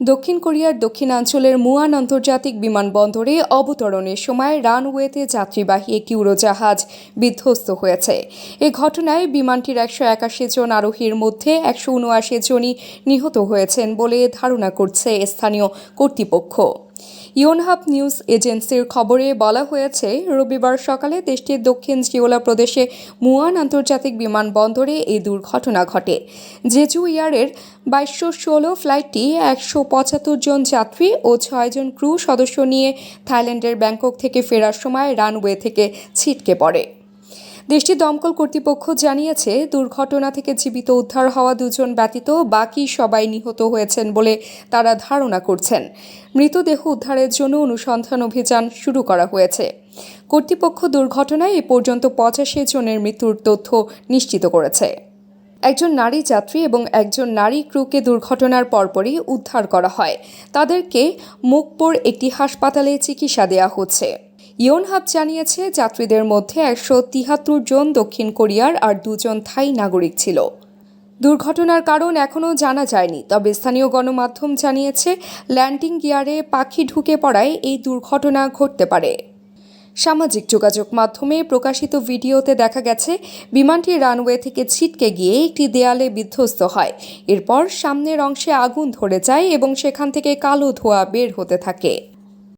দক্ষিণ কোরিয়ার দক্ষিণাঞ্চলের মুয়ান আন্তর্জাতিক বিমানবন্দরে অবতরণের সময় রানওয়েতে যাত্রীবাহী একটি উড়োজাহাজ বিধ্বস্ত হয়েছে। এ ঘটনায় বিমানটির একশো একাশি জন আরোহীর মধ্যে একশো উনআশি জনই নিহত হয়েছেন বলে ধারণা করছে স্থানীয় কর্তৃপক্ষ। ইয়নহাব নিউজ এজেন্সির খবরে বলা হয়েছে, রবিবার সকালে দেশটির দক্ষিণ জিওলা প্রদেশে মুয়ান আন্তর্জাতিক বিমানবন্দরে এই দুর্ঘটনা ঘটে। জেজু ইয়ারের বাইশশো ষোলো ফ্লাইটটি একশো পঁচাত্তর জন যাত্রী ও ছয়জন ক্রু সদস্য নিয়ে থাইল্যান্ডের ব্যাংকক থেকে ফেরার সময় রানওয়ে থেকে ছিটকে পড়ে। দেশটির দমকল কর্তৃপক্ষ জানিয়েছে, দুর্ঘটনা থেকে জীবিত উদ্ধার হওয়া দুজন ব্যতীত বাকি সবাই নিহত হয়েছেন বলে তারা ধারণা করছেন। মৃতদেহ উদ্ধারের জন্য অনুসন্ধান অভিযান শুরু করা হয়েছে। কর্তৃপক্ষ দুর্ঘটনায় এ পর্যন্ত পঁচাশি জনের মৃত্যুর তথ্য নিশ্চিত করেছে। একজন নারী যাত্রী এবং একজন নারী ক্রুকে দুর্ঘটনার পরপরই উদ্ধার করা হয়। তাদেরকে মুকপুর একটি হাসপাতালে চিকিৎসা দেওয়া হচ্ছে। ইয়নহাব জানিয়েছে, যাত্রীদের মধ্যে একশো তিয়াত্তর জন দক্ষিণ কোরিয়ার আর দুজন থাই নাগরিক ছিল। দুর্ঘটনার কারণ এখনও জানা যায়নি, তবে স্থানীয় গণমাধ্যম জানিয়েছে, ল্যান্ডিং গিয়ারে পাখি ঢুকে পড়ায় এই দুর্ঘটনা ঘটতে পারে। সামাজিক যোগাযোগ মাধ্যমে প্রকাশিত ভিডিওতে দেখা গেছে, বিমানটি রানওয়ে থেকে ছিটকে গিয়ে একটি দেয়ালে বিধ্বস্ত হয়। এরপর সামনের অংশে আগুন ধরে যায় এবং সেখান থেকে কালো ধোঁয়া বের হতে থাকে।